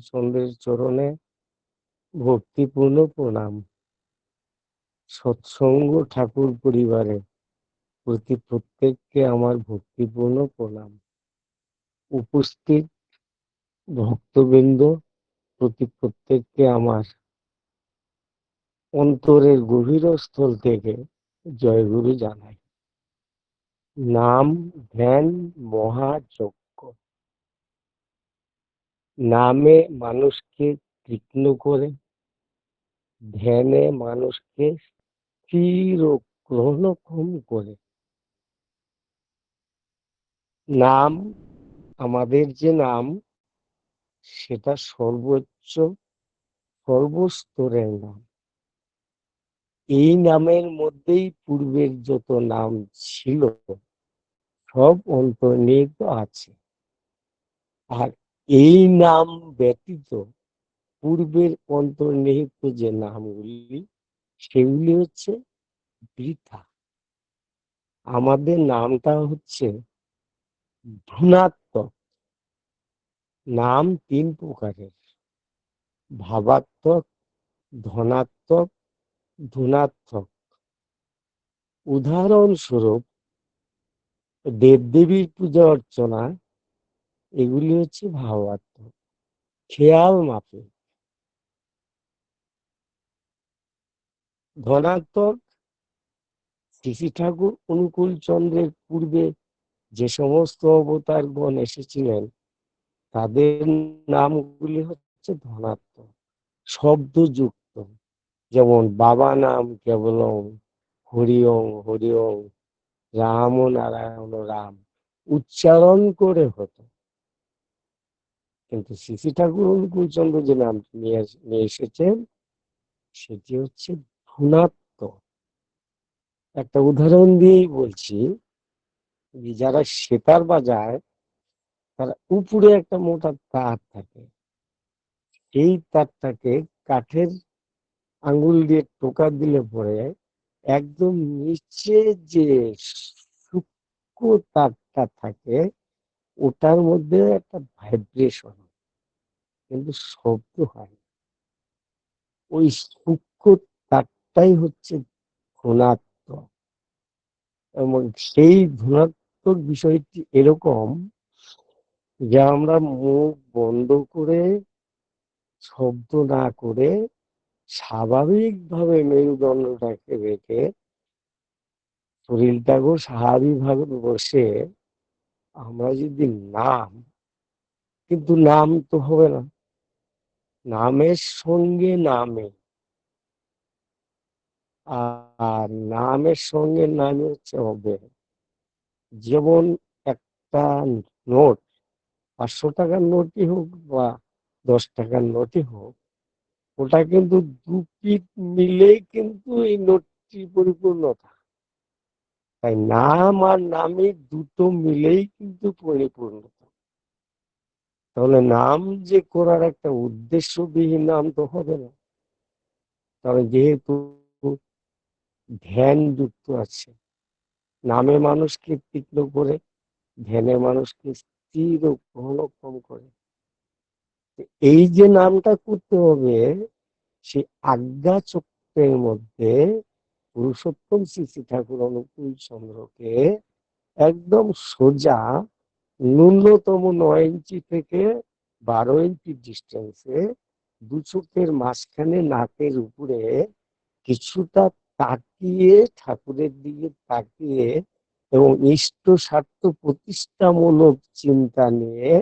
চন্দ্রের চরণে ভক্তিপূর্ণ প্রণাম। সৎসঙ্গ ঠাকুর পরিবারে প্রতি প্রত্যেককে আমার ভক্তিপূর্ণ প্রণাম। উপস্থিত ভক্তবৃন্দ প্রতি প্রত্যেককে আমার অন্তরের গভীর স্থল থেকে জয়গুরু জানাই। নাম, ধ্যান মহাযজ্ঞ নামে মানুষকে তীক্ষ্ণ করে, ধ্যানে মানুষকে স্থির ও গ্রহণক্ষম করে। নাম, আমাদের যে নাম, সেটা সর্বোচ্চ, সর্বস্তরের নাম। এই নামের মধ্যেই পূর্বের যত নাম ছিল, সব অন্তর্নিহিত আছে। আর এই নাম ব্যতীত পূর্বের অন্তর্নিহিত যে নামগুলি, সেগুলি হচ্ছে বৃথা। আমাদের নামটা হচ্ছে ধনাত্মক নাম তিন প্রকারের। ভাবাত্মক, ধনাত্মক ধনাত্মক। উদাহরণস্বরূপ দেবদেবীর পূজা অর্চনা এগুলি হচ্ছে ভাবাত্মক খেয়াল মাপে। ধনাত্মক শ্রী ঠাকুর অনুকূল চন্দ্রের পূর্বে যে সমস্ত অবতারগণ এসেছিলেন, তাদের নামগুলি হচ্ছে ধনাত্মক। শব্দযুক্ত। যেমন বাবা নাম কেবলম হরিওং হরিওং রাম নারায়ণ রাম। উচ্চারণ করে হতো। কিন্তু শ্রী ঠাকুর অনুকূল চন্দ্র যে নাম নিয়ে এসেছেন, সেটি হচ্ছে ধনাত্ম একটা উদাহরণ দিয়েই বলছি যে যারা সেতার বাজায়, তার উপরে একটা মোটা তার থাকে। এই তারটাকে কাঠের আঙ্গুল দিয়ে টোকা দিলে পরে একদম নিচে যে সূক্ষ্ম তারটা থাকে ওটার মধ্যে একটা ভাইব্রেশন কিন্তু শব্দ হয়। ওই সূক্ষ্ম তারটাই হচ্ছে ধনাত্মক এবং সেই ধনাত্মক বিষয়টি এরকম যে আমরা মুখ বন্ধ করে, শব্দ না করে স্বাভাবিকভাবে মেরুদণ্ডটাকে রেখে শরীরটাকেও স্বাভাবিকভাবে বসে আমরা যদি নাম, কিন্তু নাম তো হবে না। নামের সঙ্গে নামে। আর নামের সঙ্গে নামে হচ্ছে হবে যেমন একটা নোট, পাঁচশো টাকার নোটই হোক বা দশ টাকার নোটই হোক, ওটা কিন্তু দু পিঠ মিলেই কিন্তু এই নোটটি পরিপূর্ণতা তাই নাম আর নামে দুটো মিলেই কিন্তু পরিপূর্ণতা তাহলে নাম যে করার একটা উদ্দেশ্যবিহীন নাম তো হবে না। তবে যেহেতু ধ্যান যুক্ত আছে, নামে মানুষকে তীক্ষ্ণ করে, ধ্যানে মানুষকে স্থির ও ঘনক্ষম করে। এই যে নামটা করতে হবে সেই আজ্ঞা চক্রের মধ্যে পুরুষোত্তম শ্রী শ্রী ঠাকুর অনুকূল চন্দ্রকে একদম সোজা ন্যূনতম নয় ইঞ্চি থেকে বারো ইঞ্চি ডিস্টেন্সে দু চোখের মাঝখানে নাকের উপরে কিছুটা তাকিয়ে ঠাকুরের দিকে তাকিয়ে এবং ইষ্ট স্বার্থ প্রতিষ্ঠামূলক চিন্তা নিয়ে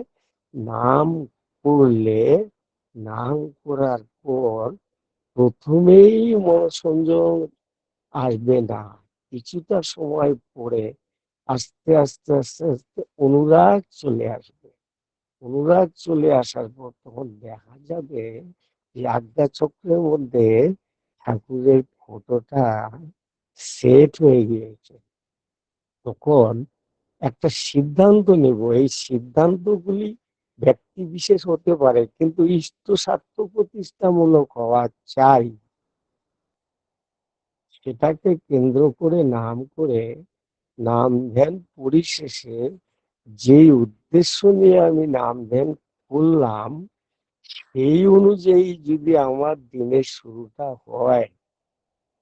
নাম করলে, নাম করার পর প্রথমেই মনসংযোগ আসবে না। কিছুটা সময় পরে আস্তে আস্তে আস্তে আস্তে অনুরাগ চলে আসবে। অনুরাগ চলে আসার পর তখন দেখা যাবে যে আজ্ঞা চক্রের মধ্যে ঠাকুরের ফটোটা সেট হয়ে গিয়েছে। তখন একটা সিদ্ধান্ত নেব। এই সিদ্ধান্তগুলি ব্যক্তি বিশেষ হতে পারে, কিন্তু ইষ্ট স্বার্থ প্রতিষ্ঠামূলক হওয়া চাই। সেটাকে কেন্দ্র করে নাম করে নাম ধ্যান পরিশেষে যে উদ্দেশ্য নিয়ে আমি নাম ধ্যান করলাম, সেই অনুযায়ী যদি আমার দিনের শুরুটা হয়,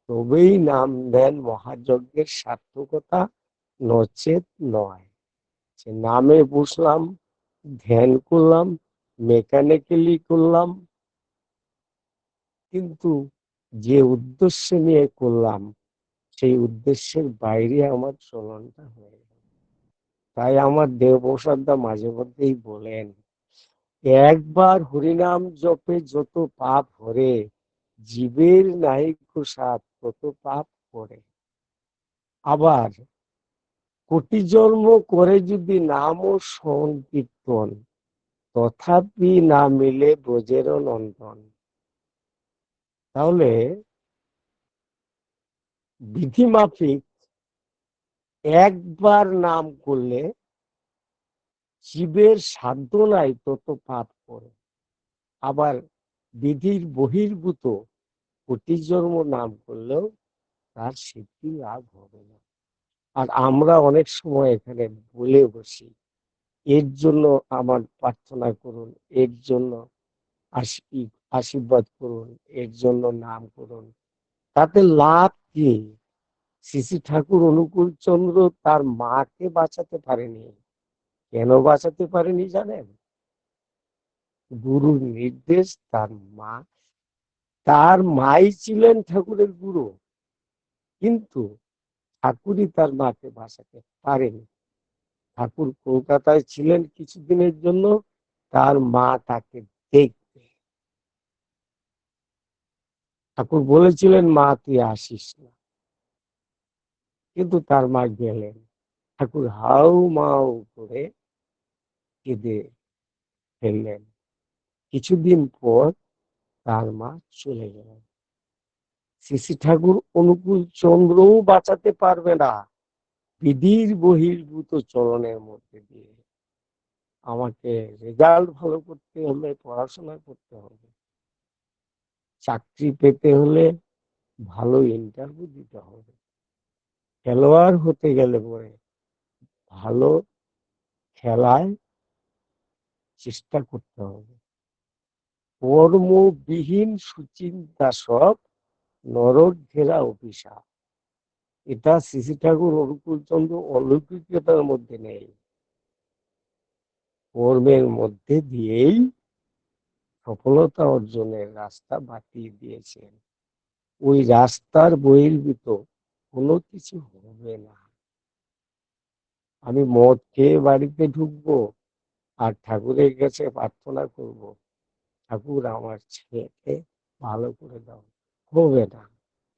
তবেই নাম ধ্যান মহাযজ্ঞের সার্থকতা নচেত নয়। যে নামে বসলাম, ধ্যান করলাম, মেকানিক্যালি করলাম, কিন্তু যে উদ্দেশ্য নিয়ে করলাম, সেই উদ্দেশ্যের বাইরে আমার চলনটা হয়ে গেল। তাই আমার দেবপ্রসাদদা মাঝে মধ্যেই বলেন, একবার হরিনাম জপে যত পাপ হরে, জীবের নাহিক সাত তত পাপ করে আবার কোটি জন্ম করে যদি নাম ও সংকীর্তন, তথাপি না মিলে ব্রজের নন্দন। তাহলে বিধি মাফিক একবার নাম করলে জীবের সাধ্য নাই তত পাপ করে। আবার বিধির বহির্ভূত কোটি জন্ম নাম করলেও তার সিদ্ধি লাভ হবে না। আর আমরা অনেক সময় এখানে বলে বসি, এর জন্য আমার প্রার্থনা করুন, এর জন্য আশীর্বাদ করুন, এর জন্য নাম করুন। তাতে লাভ কি? শ্রী ঠাকুর অনুকূল চন্দ্র তার মাকে বাঁচাতে পারেনি। কেন বাঁচাতে পারেনি জানেন? গুরুর নির্দেশ, তার মা, তার মাই ছিলেন ঠাকুরের গুরু। কিন্তু ঠাকুরই তার মাকে বাঁচাতে পারেনি। ঠাকুর কলকাতায় ছিলেন কিছুদিনের জন্য, তার মা তাকে দেখবে ঠাকুর বলেছিলেন, মা, তুই আসিস না। কিন্তু তার মা গেলেন। ঠাকুর হাউ মাউ করে কেঁদে ফেললেন। কিছুদিন পর তার মা চলে গেলেন। শ্রী ঠাকুর অনুকূল চন্দ্রও বাঁচাতে পারবে না। বিধির বহির্ভূত চরণের মধ্যে দিয়ে। আমাকে রেজাল্ট ভালো করতে হলে, পড়াশোনা করতে হবে। চাকরি পেতে হলে ভালো ইন্টারভিউ দিতে হবে। খেলোয়াড় হতে গেলে পরে ভালো খেলায় চেষ্টা করতে হবে। কর্মবিহীন সুচিন্তা সব নরক ঘেরা অভিশাপ। এটা শ্রী ঠাকুর অনুকূল চন্দ্র অলৌকিকতার মধ্যে নেই। কর্মের মধ্যে দিয়েই সফলতা অর্জনের রাস্তা বাতিয়ে দিয়েছেন। ওই রাস্তার বহির্ভূত কোনো কিছু হবে না। আমি মদ খেয়ে বাড়িতে ঢুকবো আর ঠাকুরের কাছে প্রার্থনা করব, ঠাকুর আমার ছেলেকে ভালো করে দাও। হবে না।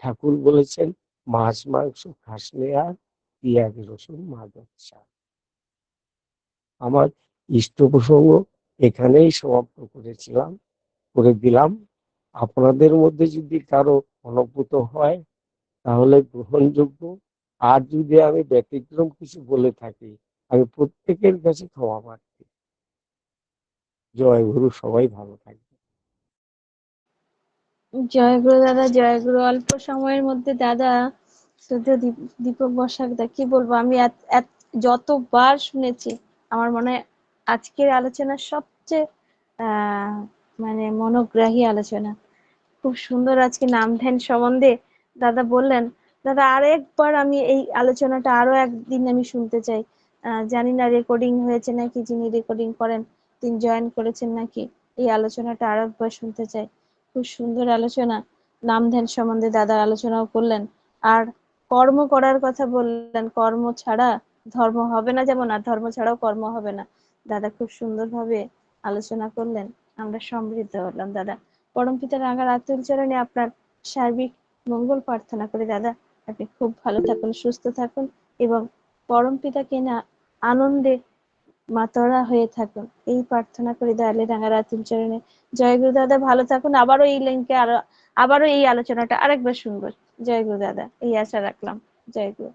ঠাকুর বলেছেন, মাছ, মাংস খাসলে আর পেঁয়াজ, রসুন মাদক চা আমার ইষ্ট প্রসঙ্গ এখানেই সমাপ্ত করেছিলাম, করে দিলাম। আপনাদের মধ্যে যদি কারও অনুভূত হয়, তাহলে গ্রহণযোগ্য। আর যদি আমি ব্যতিক্রম কিছু বলে থাকি, আমি প্রত্যেকের কাছে ক্ষমা প্রার্থী। জয় গুরু, সবাই ভালো থাকবে জয় গুরু দাদা, জয় গুরু। অল্প সময়ের মধ্যে দাদা শুধু দীপক বসাক দা, কি বলব? আমি যতবার শুনেছি, আমার মনে হয় আজকের আলোচনা সবচেয়ে মানে মনোগ্রাহী আলোচনা। খুব সুন্দর আজকে নাম ধ্যান সম্বন্ধে দাদা বললেন। দাদা, আরেকবার আমি এই আলোচনাটা আরও একদিন আমি শুনতে চাই। জানি না রেকর্ডিং হয়েছে নাকি, যিনি রেকর্ডিং করেন, তিনি জয়েন করেছেন নাকি, এই আলোচনাটা আরও একবার শুনতে চাই। খুব সুন্দর আলোচনা নাম ধ্যান সম্বন্ধে দাদার আলোচনাও করলেন। আর কর্ম করার কথা বললেন, কর্ম ছাড়া ধর্ম হবে না যেমন, আর ধর্ম ছাড়াও কর্ম হবে না। দাদা খুব সুন্দরভাবে আলোচনা করলেন। আমরা সমৃদ্ধ হলাম, দাদা। পরম পিতার রাঙার আতুল চরণে আপনার সার্বিক মঙ্গল প্রার্থনা করি, দাদা। আপনি খুব ভালো থাকুন, সুস্থ থাকুন এবং পরম পিতাকে না আনন্দে মাতরা হয়ে থাকুন। এই প্রার্থনা করি দয়ালে রাঙা রাতুল চরণে। জয় গুরু দাদা, ভালো থাকুন। আবারও এই লিঙ্কে আরও, আবারও এই আলোচনাটা আরেকবার শুনব। জয় গুরু দাদা, এই আশা রাখলাম। জয় গুরু।